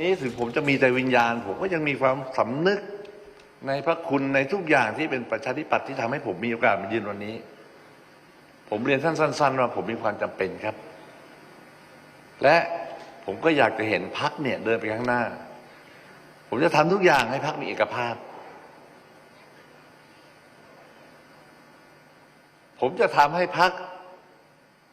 นี้ถึงผมจะมีแต่วิญญาณ ผมก็ยังมีความสำนึกในพระคุณในทุกอย่างที่เป็นประชาธิปัตย์ที่ทำให้ผมมีโอกาสมายืนวันนี้ ผมเรียนท่านสั้น ๆ ว่าผมมีความจำเป็นครับ และผมก็อยากจะเห็นพักเนี่ยเดินไปข้างหน้า ผมจะทำทุกอย่างให้พักมีเอกภาพ ผมจะทำให้พัก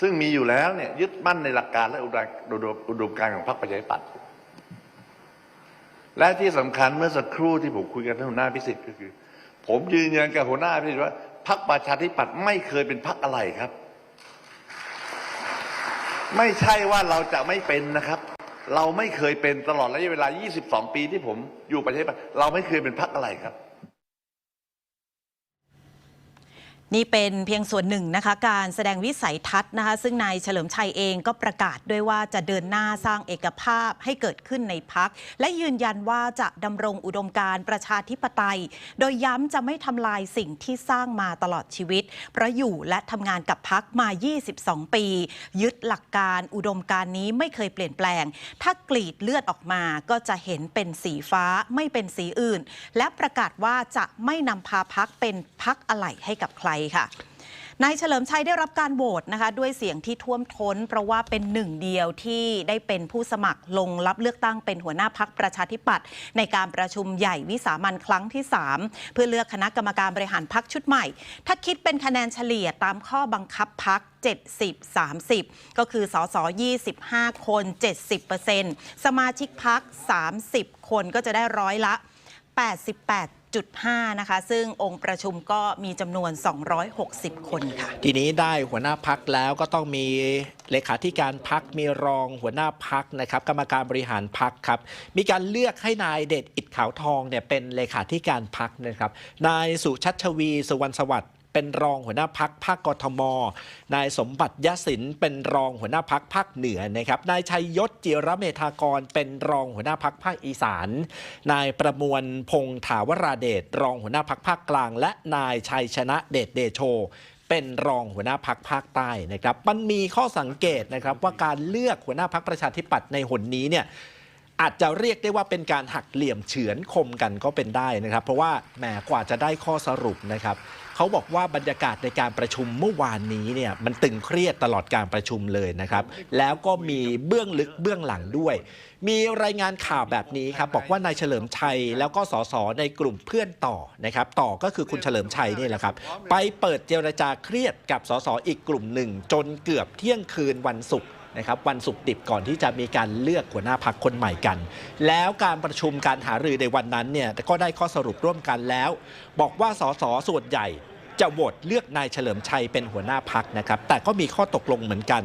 ซึ่งมีอยู่แล้วเนี่ยยึดมั่นในหลักการและอุดมอุดมอุดมการณ์ของพรรคประชาธิปัตย์ และที่สำคัญเมื่อสักครู่ที่ผมคุยกับท่านหัวหน้าพิสิทธิ์ก็คือ ผมยืนยันกับหัวหน้าพิสิทธิ์ว่าพรรคประชาธิปัตย์ไม่เคยเป็นพรรคอะไรครับ ไม่ใช่ว่าเราจะไม่เป็นนะครับ เราไม่เคยเป็นตลอดระยะเวลา 22 ปีที่ผมอยู่ประเทศปัตย์เราไม่เคยเป็นพรรคอะไรครับ นี่เป็นเพียงส่วนหนึ่งนะคะ การแสดงวิสัยทัศน์นะคะ ซึ่งนายเฉลิมชัยเองก็ประกาศด้วยว่าจะเดินหน้าสร้างเอกภาพให้เกิดขึ้นในพัก และยืนยันว่าจะดำรงอุดมการประชาธิปไตย โดยย้ำจะไม่ทำลายสิ่งที่สร้างมาตลอดชีวิต เพราะอยู่และทำงานกับพักมา 22 ปี ยึดหลักการอุดมการนี้ไม่เคยเปลี่ยนแปลง ถ้ากรีดเลือดออกมาก็จะเห็นเป็นสีฟ้าไม่เป็นสีอื่น และประกาศว่าจะไม่นำพาพักเป็นพักอะไรให้กับใครค่ะนายเฉลิมชัยได้รับการโหวตนะคะด้วยเสียงที่ท่วมท้น เพราะว่าเป็นหนึ่งเดียวที่ได้เป็นผู้สมัครลงรับเลือกตั้งเป็นหัวหน้าพักประชาธิปัตย์ในการประชุมใหญ่วิสามันครั้งที่ 3 เพื่อเลือกคณะกรรมการบริหารพักชุดใหม่ ถ้าคิดเป็นคะแนนเฉลี่ยตามข้อบังคับพัก70 30 ก็คือ สส 25 คน 70%สมาชิกพัก 30 คนก็จะได้ร้อยละ 8.5 นะคะ ซึ่งองค์ประชุมก็มีจำนวน 260 คนค่ะ ทีนี้ได้หัวหน้าพักแล้วก็ต้องมีเลขาธิการพักมีรองหัวหน้าพักนะครับ กรรมการบริหารพักครับ มีการเลือกให้นายเดชอิดขาวทองเนี่ยเป็นเลขาธิการพักนะครับ นายสุชัชวีสุวรรณสวัสดิ์ เป็นรองหัวหน้าพักภาคกทม นายสมบัติยศินเป็นรองหัวหน้าพักภาคเหนือนะครับ นายชัยยศจิระเมธากรเป็นรองหัวหน้าพักภาคอีสาน นายประมวลพงถาวราเดชรองหัวหน้าพักภาคกลาง และนายชัยชนะเดชเดโชเป็นรองหัวหน้าพักภาคใต้นะครับ มันมีข้อสังเกตนะครับว่าการเลือกหัวหน้าพักประชาธิปัตย์ในหนนี้เนี่ย อาจจะเรียกได้ว่าเป็นการหักเหลี่ยมเฉือนคมกันก็เป็นได้นะครับ เพราะว่าแหมกว่าจะได้ข้อสรุปนะครับเขาบอกว่าบรรยากาศในการประชุมเมื่อวานนี้เนี่ยมันตึงเครียดตลอดการประชุมเลยนะครับ แล้วก็มีเบื้องลึกเบื้องหลังด้วย มีรายงานข่าวแบบนี้ครับบอกว่านายเฉลิมชัยแล้วก็สสในกลุ่มเพื่อนต่อนะครับ ต่อก็คือคุณเฉลิมชัยนี่แหละครับ ไปเปิดเจรจาเครียดกับสสอีกกลุ่มหนึ่ง จนเกือบเที่ยงคืนวันศุกร์ นะครับวันศุกร์ดิบก่อนที่จะมีการเลือกหัวหน้าพักคนใหม่กัน แล้วการประชุมการหารือในวันนั้นเนี่ยก็ได้ข้อสรุปร่วมกันแล้ว บอกว่าสสส่วนใหญ่ จะโหวตเลือกนายเฉลิมชัยเป็นหัวหน้าพักนะครับ แต่ก็มีข้อตกลงเหมือนกัน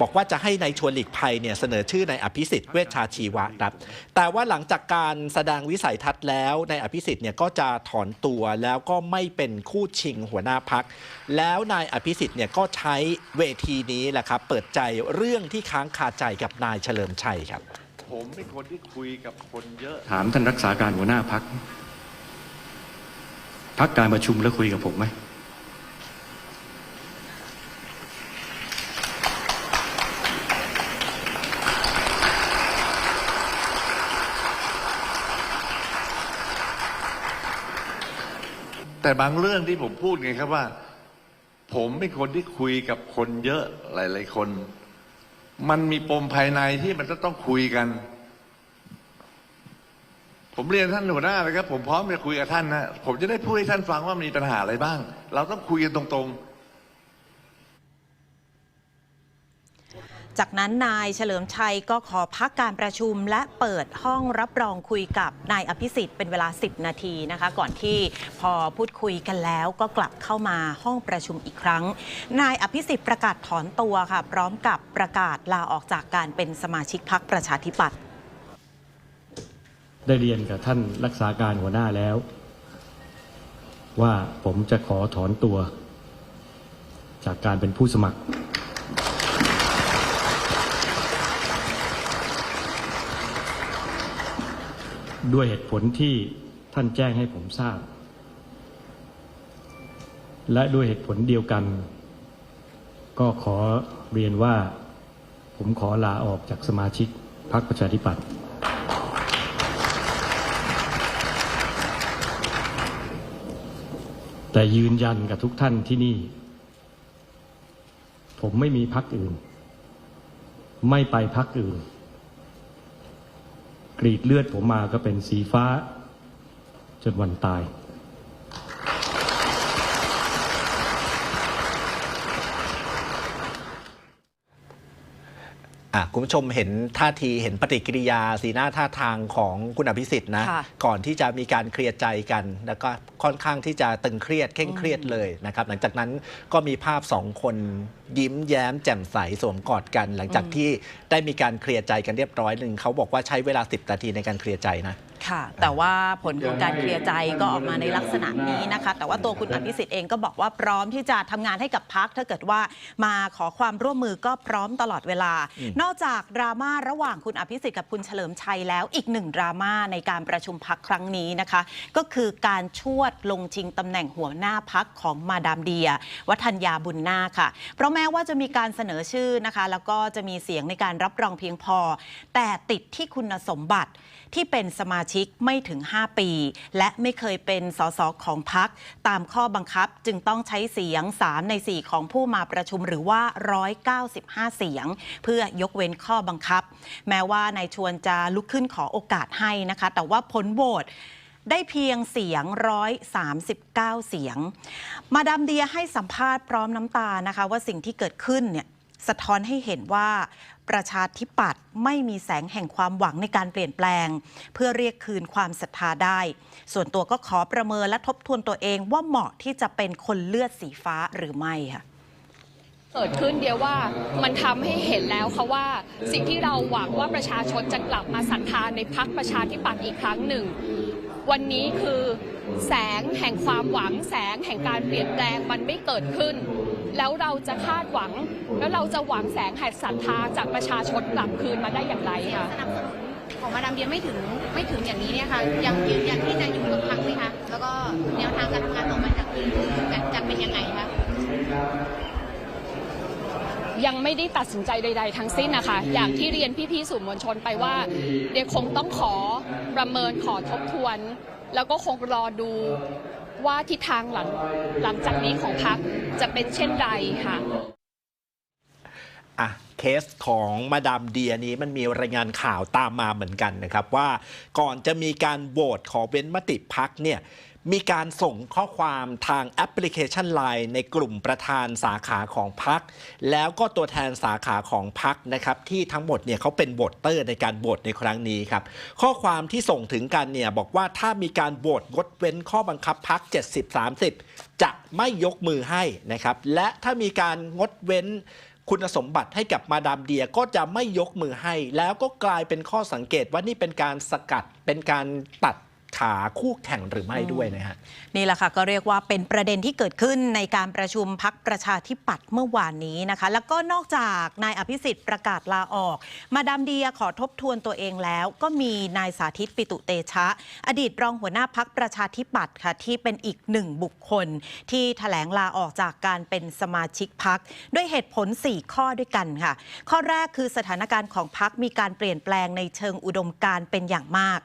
บอกว่าจะให้นายชวนหลีกภัยเนี่ยเสนอชื่อนายอภิสิทธิ์เวชชาชีวะครับ แต่ว่าหลังจากการแสดงวิสัยทัศน์แล้วนายอภิสิทธิ์เนี่ยก็จะถอนตัวแล้วก็ไม่เป็นคู่ชิงหัวหน้าพัก แล้วนายอภิสิทธิ์เนี่ยก็ใช้เวทีนี้แหละครับเปิดใจเรื่องที่ค้างคาใจกับนายเฉลิมชัยครับ ผมเป็นคนที่คุยกับคนเยอะถามท่านรักษาการหัวหน้าพักพักการประชุมแล้วคุยกับผมไหม แต่บางเรื่องที่ผมพูดไงครับว่า ผมเป็นคนที่คุยกับคนเยอะหลาย ๆ คน มันมีปมภายในที่มันจะต้องคุยกัน ผมเรียนท่านหัวหน้าเลยครับ ผมพร้อมจะคุยกับท่านนะผมจะได้พูดให้ท่านฟังว่ามีปัญหาอะไรบ้าง เราต้องคุยกันตรง ๆ จากนั้นนายเฉลิมชัยก็ขอพักการประชุมและเปิดห้องรับรองคุยกับนายอภิสิทธิ์เป็นเวลา 10 นาทีนะคะ ก่อนที่พอพูดคุยกันแล้วก็กลับเข้ามาห้องประชุมอีกครั้ง นายอภิสิทธิ์ประกาศถอนตัวค่ะ พร้อมกับประกาศลาออกจากการเป็นสมาชิกพักประชาธิปัตย์ได้เรียนกับท่านรักษาการหัวหน้าแล้ว ว่าผมจะขอถอนตัว จากการเป็นผู้สมัคร ด้วยเหตุผลที่ท่านแจ้งให้ผมทราบ และด้วยเหตุผลเดียวกัน ก็ขอเรียนว่า ผมขอลาออกจากสมาชิกพรรคประชาธิปัตย์แต่ยืนยันกับทุกท่านที่นี่ ผมไม่มีพรรคอื่น ไม่ไปพรรคอื่น กรีดเลือดผมมาก็เป็นสีฟ้าจนวันตาย อะคุณผู้ชมเห็นท่าทีเห็นปฏิกิริยา สีหน้าท่าทางของคุณอภิสิทธิ์นะ ค่ะก่อนที่จะมีการเคลียร์ใจกัน แล้วก็ค่อนข้างที่จะตึงเครียดเคร่งเครียดเลยนะครับ หลังจากนั้นก็มีภาพสองคนยิ้มแย้มแจ่มใสสวมกอดกัน หลังจากที่ได้มีการเคลียร์ใจกันเรียบร้อยหนึ่งเขาบอกว่าใช้เวลา 10นาทีในการเคลียร์ใจนะ ค่ะ แต่ว่าผลของการเคลียร์ใจก็ออกมาในลักษณะนี้นะคะ แต่ว่าตัวคุณอภิสิทธิ์เองก็บอกว่าพร้อมที่จะทำงานให้กับพักถ้าเกิดว่ามาขอความร่วมมือก็พร้อมตลอดเวลา นอกจากดราม่าระหว่างคุณอภิสิทธิ์กับคุณเฉลิมชัยแล้วอีกหนึ่งดราม่าในการประชุมพักครั้งนี้นะคะ ก็คือการชวดลงชิงตำแหน่งหัวหน้าพักของมาดามเดีย วัฒนยาบุญนาคค่ะ เพราะแม้ว่าจะมีการเสนอชื่อนะคะ แล้วก็จะมีเสียงในการรับรองเพียงพอ แต่ติดที่คุณสมบัติ ที่เป็นสมาชิกไม่ถึง 5 ปี และไม่เคยเป็นสสของพัก ตามข้อบังคับจึงต้องใช้เสียง 3 ใน 4 ของผู้มาประชุมหรือว่า 195 เสียง เพื่อยกเว้นข้อบังคับ แม้ว่านายชวนจะลุกขึ้นขอโอกาสให้นะคะ แต่ว่าผลโหวตได้เพียงเสียง 139 เสียง มาดามเดียให้สัมภาษณ์พร้อมน้ำตานะคะ ว่าสิ่งที่เกิดขึ้นเนี่ย สะท้อนให้เห็นว่าประชาธิปัตย์ไม่มีแสงแห่งความหวังในการเปลี่ยนแปลง เพื่อเรียกคืนความศรัทธาได้ ส่วนตัวก็ขอประเมินและทบทวนตัวเองว่าเหมาะที่จะเป็นคนเลือดสีฟ้าหรือไม่ค่ะเกิดขึ้นเดียวว่ามันทำให้เห็นแล้วค่ะว่าสิ่งที่เราหวังว่าประชาชนจะกลับมาศรัทธาในพักประชาธิปัตย์อีกครั้งหนึ่ง วันนี้คือแสงแห่งความหวัง แสงแห่งการเปลี่ยนแปลงมันไม่เกิดขึ้น แล้วเราจะคาดหวัง แล้วเราจะหวังแสงแห่งศรัทธาจากประชาชนกลับคืนมาได้อย่างไรค่ะสนับสนุนของมาดามเดียไม่ถึงไม่ถึงอย่างนี้เนี่ยค่ะยังยืนยันที่จะอยู่กับพรรคไหมคะแล้วก็แนวทางการทำงานต่อไปจากนี้จะจะเป็นยังไงคะยังไม่ได้ตัดสินใจใด ๆ ทั้งสิ้นนะคะ อย่างที่เรียนพี่ๆสื่อมวลชนไปว่า เดี๋ยวคงต้องขอประเมินขอทบทวน แล้วก็คงรอดู ว่าทิศทางหลังหลังจากนี้ของพักจะเป็นเช่นไรค่ะอะเคสของมาดามเดียนี้มันมีรายงานข่าวตามมาเหมือนกันนะครับว่าก่อนจะมีการโหวตขอเว้นมติพักเนี่ย มีการส่งข้อความทางแอปพลิเคชัน Line ในกลุ่มประธานสาขาของพัก แล้วก็ตัวแทนสาขาของพักนะครับที่ทั้งหมดเนี่ยเขาเป็นโหวตเตอร์ในการโหวตในครั้งนี้ครับ ข้อความที่ส่งถึงกันเนี่ยบอกว่าถ้ามีการโหวตงดเว้นข้อบังคับพัก 70-30 จะไม่ยกมือให้นะครับและถ้ามีการงดเว้นคุณสมบัติให้กับมาดามเดียก็จะไม่ยกมือให้ แล้วก็กลายเป็นข้อสังเกตว่านี่เป็นการสกัดเป็นการตัด ขาคู่แข่งหรือไม่ด้วยนะฮะนี่แหละค่ะก็เรียกว่าเป็นประเด็นที่เกิดขึ้นในการประชุมพักประชาธิปัตย์เมื่อวานนี้นะคะ แล้วก็นอกจากนายอภิสิทธิ์ประกาศลาออก มาดามเดียขอทบทวนตัวเองแล้ว ก็มีนายสาธิตปิตุเตชะ อดีตรองหัวหน้าพักประชาธิปัตย์ค่ะที่เป็นอีกหนึ่งบุคคล ที่แถลงลาออกจากการเป็นสมาชิกพักด้วยเหตุผล 4 ข้อด้วยกันค่ะ ข้อแรกคือสถานการณ์ของพักมีการเปลี่ยนแปลงในเชิงอุดมการณ์เป็นอย่างมาก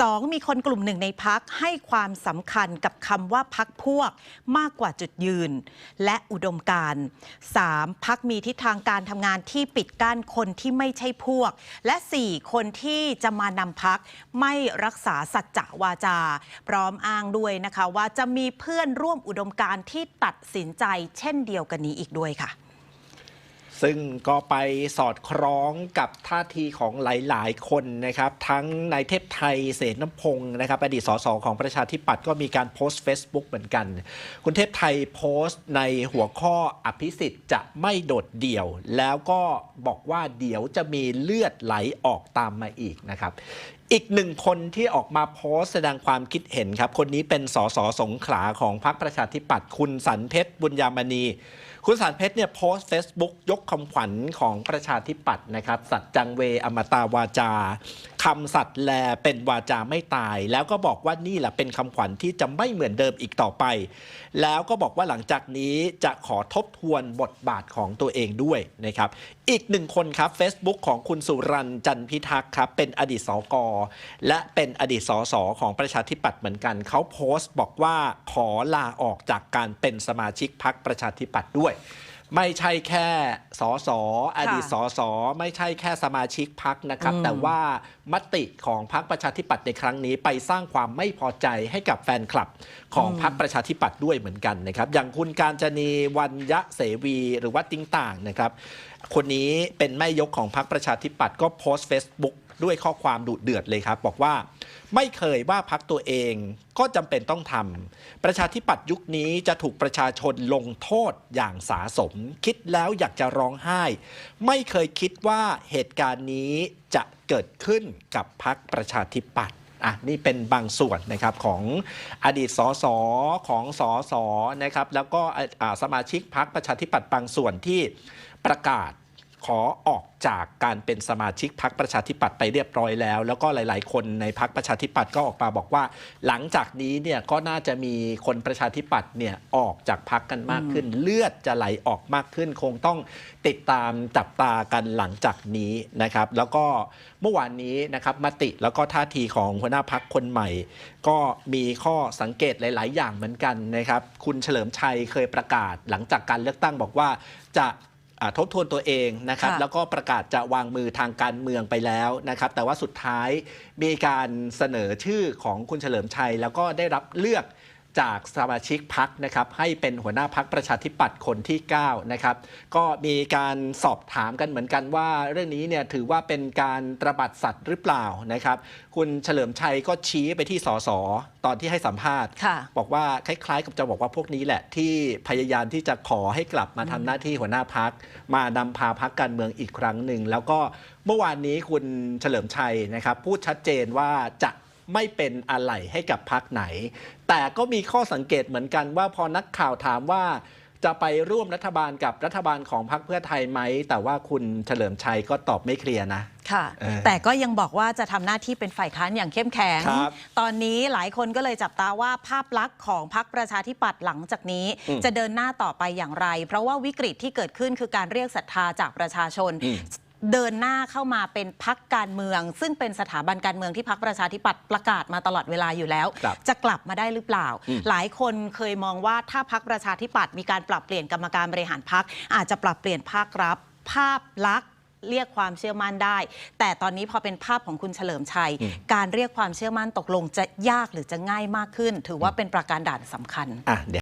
สองมีคนกลุ่มหนึ่งในพักให้ความสำคัญกับคำว่าพักพวกมากกว่าจุดยืน และอุดมการณ์สามพักมีทิศทางการทำงานที่ปิดกั้นคนที่ไม่ใช่พวก และสี่คนที่จะมานำพักไม่รักษาสัจจะวาจา พร้อมอ้างด้วยนะคะว่าจะมีเพื่อนร่วมอุดมการที่ตัดสินใจเช่นเดียวกันนี้อีกด้วยค่ะ ซึ่งก็ไปสอดคล้องกับท่าทีของหลาย ๆ คนนะครับ ทั้งนายเทพไทยเสนพงศ์นะครับอดีตสสของประชาธิปัตย์ก็มีการโพสต์ Facebook เหมือนกัน คุณเทพไทยโพสต์ในหัวข้ออภิสิทธิ์จะไม่โดดเดี่ยว แล้วก็บอกว่าเดี๋ยวจะมีเลือดไหลออกตามมาอีกนะครับอีกหนึ่งคนที่ออกมาโพสแสดงความคิดเห็นครับ คนนี้เป็นสสสงขลาของพรรคประชาธิปัตย์คุณสันเพชรบุญยามณี คุณสารเพชรเนี่ยโพสต์เฟซบุ๊กยกคำขวัญของประชาธิปัตย์นะครับ สัจจังเวอมตาวาจาคำสัตว์แลเป็นวาจาไม่ตาย แล้วก็บอกว่านี่แหละเป็นคำขวัญที่จะไม่เหมือนเดิมอีกต่อไป แล้วก็บอกว่าหลังจากนี้จะขอทบทวนบทบาทของตัวเองด้วยนะครับอีกหนึ่งคนครับ Facebook ของคุณสุรันจันพิทักษ์ครับ เป็นอดีตสกและเป็นอดีตสสของประชาธิปัตย์เหมือนกัน เขาโพสต์บอกว่าขอลาออกจากการเป็นสมาชิกพรรคประชาธิปัตย์ด้วย ไม่ใช่แค่สสอดีตสสไม่ใช่แค่สมาชิกพักนะครับอืมแต่ว่ามติของพรรคประชาธิปัตย์ในครั้งนี้ ไปสร้างความไม่พอใจให้กับแฟนคลับของพรรคประชาธิปัตย์ด้วยเหมือนกันนะครับ อย่างคุณการจนีวันยะเสวีหรือว่าติ้งต่างนะครับ คนนี้เป็นแม่ยกของพรรคประชาธิปัตย์ก็โพสต์ Facebook ด้วยข้อความดุเดือดเลยครับ บอกว่า ไม่เคยว่าพักตัวเองก็จำเป็นต้องทำประชาธิปัตย์ยุคนี้จะถูกประชาชนลงโทษอย่างสาสม คิดแล้วอยากจะร้องไห้ ไม่เคยคิดว่าเหตุการณ์นี้จะเกิดขึ้นกับพักประชาธิปัตย์อะนี่เป็นบางส่วนนะครับของอดีตสสของสสนะครับแล้วก็สมาชิกพักประชาธิปัตย์บางส่วนที่ประกาศ ขอออกจากการเป็นสมาชิกพักประชาธิปัตย์ไปเรียบร้อยแล้ว แล้วก็หลาย ๆ คนในพักประชาธิปัตย์ก็ออกมาบอกว่า หลังจากนี้เนี่ยก็น่าจะมีคนประชาธิปัตย์เนี่ยออกจากพักกันมากขึ้น เลือดจะไหลออกมากขึ้น คงต้องติดตามจับตากันหลังจากนี้นะครับ แล้วก็เมื่อวานนี้นะครับมติแล้วก็ท่าทีของหัวหน้าพักคนใหม่ ก็มีข้อสังเกตหลาย ๆ อย่างเหมือนกันนะครับ คุณเฉลิมชัยเคยประกาศหลังจากการเลือกตั้งบอกว่าจะอ่า ทบทวนตัวเองนะครับค่ะแล้วก็ประกาศจะวางมือทางการเมืองไปแล้วนะครับ แต่ว่าสุดท้ายมีการเสนอชื่อของคุณเฉลิมชัย แล้วก็ได้รับเลือก จากสมาชิกพักนะครับให้เป็นหัวหน้าพักประชาธิปัตย์คนที่9นะครับก็มีการสอบถามกันเหมือนกันว่า เรื่องนี้เนี่ยถือว่าเป็นการตระบัดสัตว์หรือเปล่านะครับ คุณเฉลิมชัยก็ชี้ไปที่สสตอนที่ให้สัมภาษณ์ค่ะบอกว่าคล้ายๆ กับจะบอกว่าพวกนี้แหละที่พยายามที่จะขอให้กลับมาทำหน้าที่หัวหน้าพัก มานำพาพักการเมืองอีกครั้งหนึ่งแล้วก็เมื่อวานนี้คุณเฉลิมชัยนะครับ พูดชัดเจนว่าจะ ไม่เป็นอะไรให้กับพักไหน แต่ก็มีข้อสังเกตเหมือนกันว่าพอนักข่าวถามว่าจะไปร่วมรัฐบาลกับรัฐบาลของพรรคเพื่อไทยไหม แต่ว่าคุณเฉลิมชัยก็ตอบไม่เคลียร์นะ ค่ะเออแต่ก็ยังบอกว่าจะทำหน้าที่เป็นฝ่ายค้านอย่างเข้มแข็งครับตอนนี้หลายคนก็เลยจับตาว่าภาพลักษณ์ของพรรคประชาธิปัตย์หลังจากนี้อืมจะเดินหน้าต่อไปอย่างไร เพราะว่าวิกฤตที่เกิดขึ้นคือการเรียกศรัทธาจากประชาชนอืม เดินหน้าเข้ามาเป็นพักการเมือง ซึ่งเป็นสถาบันการเมืองที่พักประชาธิปัตย์ประกาศมาตลอดเวลาอยู่แล้ว ครับจะกลับมาได้หรือเปล่า อืม หลายคนเคยมองว่าถ้าพักประชาธิปัตย์มีการปรับเปลี่ยนกรรมการบริหารพักอาจจะปรับเปลี่ยนภาครับภาพลักษณ์เรียกความเชื่อมั่นได้ แต่ตอนนี้พอเป็นภาพของคุณเฉลิมชัย อืม การเรียกความเชื่อมั่นตกลงจะยากหรือจะง่ายมากขึ้น ถือว่าเป็นประการด่านสำคัญ อะเดี๋ยว